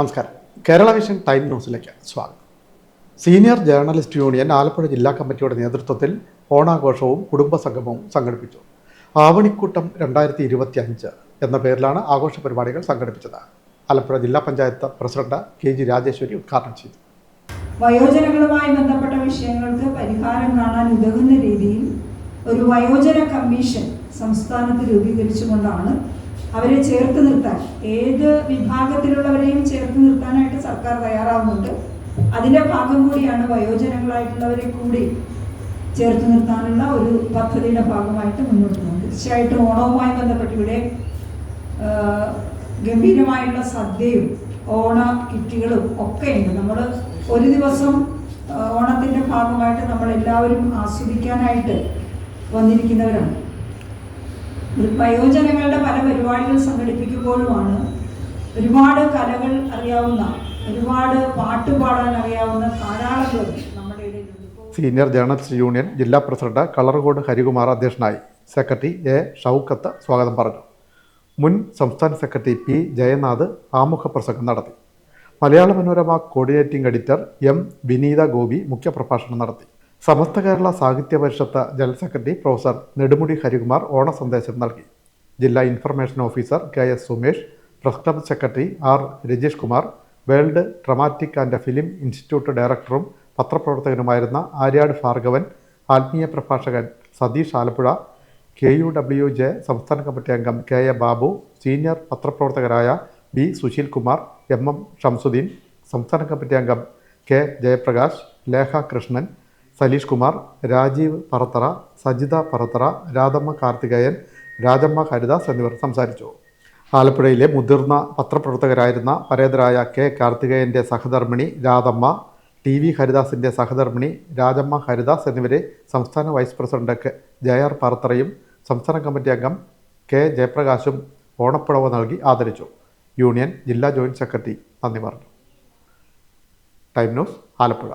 നമസ്കാരം. Kerala vision time ന്യൂസിലേക്ക് സ്വാഗതം. സീനിയർ ജേർണലിസ്റ്റ് യൂണിയൻ ആലപ്പുഴ ജില്ലാ കമ്മിറ്റിയുടെ നേതൃത്വത്തിൽ ഓണാഘോഷവും കുടുംബസംഗമവും സംഘടിപ്പിച്ചു. ആവണിക്കൂട്ടം രണ്ടായിരത്തി ഇരുപത്തി അഞ്ച് എന്ന പേരിലാണ് ആഘോഷ പരിപാടികൾ സംഘടിപ്പിച്ചത്. ആലപ്പുഴ ജില്ലാ panchayat president K G Rajeshwari ഉദ്ഘാടനം ചെയ്തു. വയോജനങ്ങളുമായി ബന്ധപ്പെട്ട വിഷയങ്ങൾക്ക് പരിഹാരം കാണാൻ ഉതകുന്ന രീതിയിൽ ഒരു വയോജന കമ്മീഷൻ സംസ്ഥാനത്ത് രൂപീകരിച്ചുകൊണ്ടാണ് അവരെ ചേർത്ത് നിർത്താൻ ഏത് വിഭാഗത്തിലുള്ളവരെയും ചേർത്ത് നിർത്താനായിട്ട് സർക്കാർ തയ്യാറാവുന്നുണ്ട്. അതിന്റെ ഭാഗം കൂടിയാണ് വയോജനങ്ങളായിട്ടുള്ളവരെ കൂടി ചേർത്ത് നിർത്താനുള്ള ഒരു പദ്ധതിയുടെ ഭാഗമായിട്ട് മുന്നോട്ട് പോകുന്നത്. തീർച്ചയായിട്ടും ഓണവുമായി ബന്ധപ്പെട്ട് ഇവിടെ ഗംഭീരമായുള്ള സദ്യയും ഓണ കിറ്റുകളും ഒക്കെ ഉണ്ട്. നമ്മൾ ഒരു ദിവസം ഓണത്തിന്റെ ഭാഗമായിട്ട് നമ്മൾ എല്ലാവരും ആസ്വദിക്കാനായിട്ട് വന്നിരിക്കുന്നവരാണ്. വയോജനങ്ങളുടെ പല പരിപാടികൾ സംഘടിപ്പിക്കുമ്പോഴുമാണ് ഒരുപാട് കലകൾ അറിയാവുന്ന ഒരുപാട് പാട്ട് പാടാൻ അറിയാവുന്ന ധാരാളം സീനിയർ ജേർണലിസ്റ്റ് യൂണിയൻ ജില്ലാ പ്രസിഡന്റ് കളർകോട് ഹരികുമാർ അധ്യക്ഷനായി സെക്രട്ടറി എ ഷൗക്കത്ത് സ്വാഗതം പറഞ്ഞു. മുൻ സംസ്ഥാന സെക്രട്ടറി പി ജയനാഥ് ആമുഖ പ്രസംഗം നടത്തി. Malayala Manorama coordinating editor M Vineetha Gopi മുഖ്യപ്രഭാഷണം നടത്തി. Samastha Kerala Sahitya Parishath general secretary professor Nedumudi Harikumar ഓണ സന്ദേശം നൽകി. ജില്ലാ information officer K S Sumesh press club secretary R Rajeesh Kumar world dramatic and film institute ഡയറക്ടറും പത്രപ്രവർത്തകനുമായിരുന്ന ആര്യാട് ഭാർഗവൻ ആത്മീയ പ്രഭാഷകൻ Satheesh Alappuzha K U W J സംസ്ഥാന committee അംഗം K A Babu senior പത്രപ്രവർത്തകരായ B Susheel Kumar M M Shamsuddin സംസ്ഥാന committee അംഗം K Jayaprakash Lekha Krishnan Saleesh Kumar Rajeev Parathara Sajitha Parathara Radhamma Karthikeyan Rajamma Haridas എന്നിവർ സംസാരിച്ചു. ആലപ്പുഴയിലെ മുതിർന്ന പത്രപ്രവർത്തകരായിരുന്ന പരേതരായ കെ കാർത്തികയന്റെ സഹധർമ്മിണി രാധമ്മ ടി വി ഹരിദാസിന്റെ സഹധർമ്മിണി രാജമ്മ ഹരിദാസ് എന്നിവരെ സംസ്ഥാന വൈസ് പ്രസിഡന്റ് കെ ആർ പാർത്തറയും സംസ്ഥാന കമ്മിറ്റി അംഗം കെ ജയപ്രകാശും ഓണപ്പുഴവ് നൽകി ആദരിച്ചു. യൂണിയൻ ജില്ലാ ജോയിന്റ് സെക്രട്ടറി നന്ദി പറഞ്ഞു. Time news Alappuzha.